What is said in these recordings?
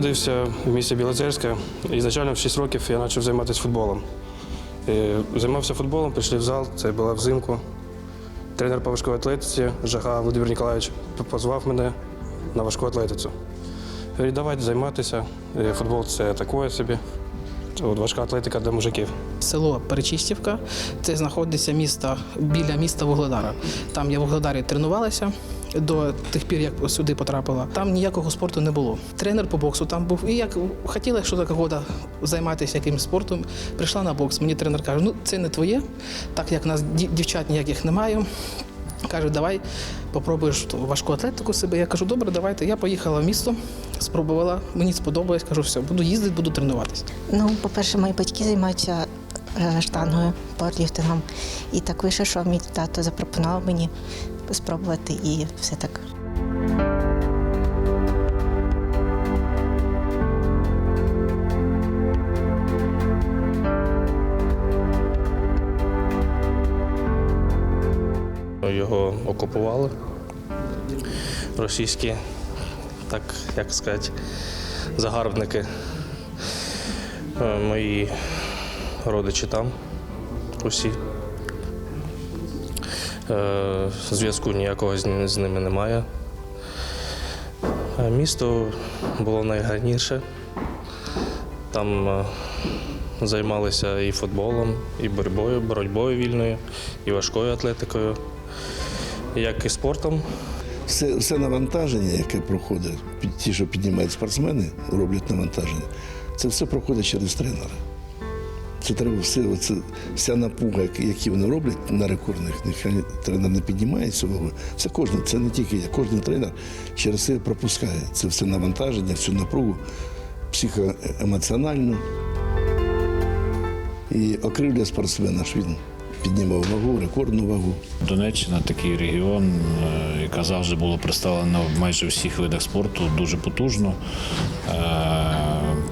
народився в місті Білоцерське. Ізначально в 6 років я почав займатися футболом. І займався футболом, прийшли в зал, це була взимку. Тренер по важкій атлетиці Жага Володимир Ніколаєвич позвав мене на важку атлетицю. Говорить, давайте займатися. Е, Футбол це таке собі. От важка атлетика для мужиків. Село Перечистівка, це знаходиться місто біля міста Вугледара. Там я в Вугледарі тренувалася до тих пір, як сюди потрапила. Там ніякого спорту не було. Тренер по боксу там був. І як хотіла що така года займатися якимось спортом, прийшла на бокс. Мені тренер каже: ну це не твоє, так як нас дівчат ніяких немає. Каже, давай попробуєш важку атлетику себе. Я кажу, добре, давайте. Я поїхала в місто, спробувала, мені сподобалось, кажу, все, буду їздити, буду тренуватися. Ну, по-перше, мої батьки займаються е, штангою, пауерліфтингом. І так вийшло, що мій тато запропонував мені спробувати і все так. Його окупували російські, так як сказати, загарбники. Е, Мої родичі там усі. Е, Зв'язку ніякого з ними немає. Е, Місто було найгарніше. Там займалися і футболом, і боротьбою, боротьбою вільною, і важкою атлетикою, як і спортом. Все, все навантаження, яке проходить, ті, що піднімають спортсмени, роблять навантаження, це все проходить через тренера. Це треба все, оце, вся напуга, як- які вони роблять на рекордних, нехай тренер не піднімає вагу. Це кожен, це не тільки я, кожен тренер через це пропускає. Це все навантаження, всю напругу психоемоціональну. І окрилює спортсмена, що він піднімав вагу, рекордну вагу. Донеччина такий регіон, е, яка завжди була представлена в майже всіх видах спорту, дуже потужно. Е,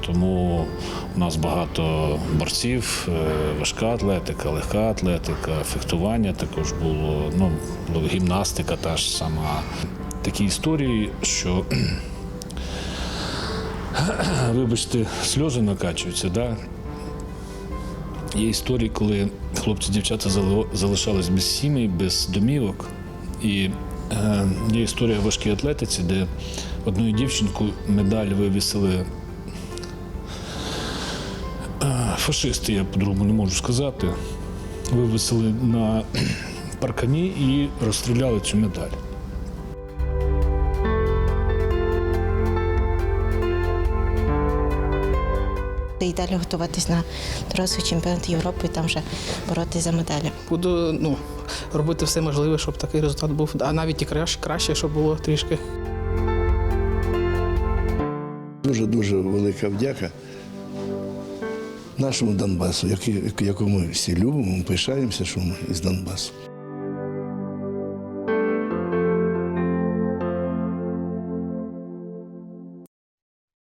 Тому у нас багато борців, е, важка атлетика, легка атлетика, фехтування також було, ну, гімнастика та ж сама. Такі історії, що вибачте, сльози накачуються. Да? Є історії, коли хлопці дівчата залишались без сімей, без домівок. І е, є історія важкій атлетиці, де одну дівчинку медаль вивісили е, фашисти, я по-другому не можу сказати. Вивісили на паркані і розстріляли цю медаль. І далі готуватись на дорослий чемпіонат Європи і там вже боротися за медалі. Буду ну, робити все можливе, щоб такий результат був, а навіть і краще, краще щоб було трішки. Дуже дуже велика вдяка нашому Донбасу, якому всі любимо, ми пишаємося, що ми із Донбасу.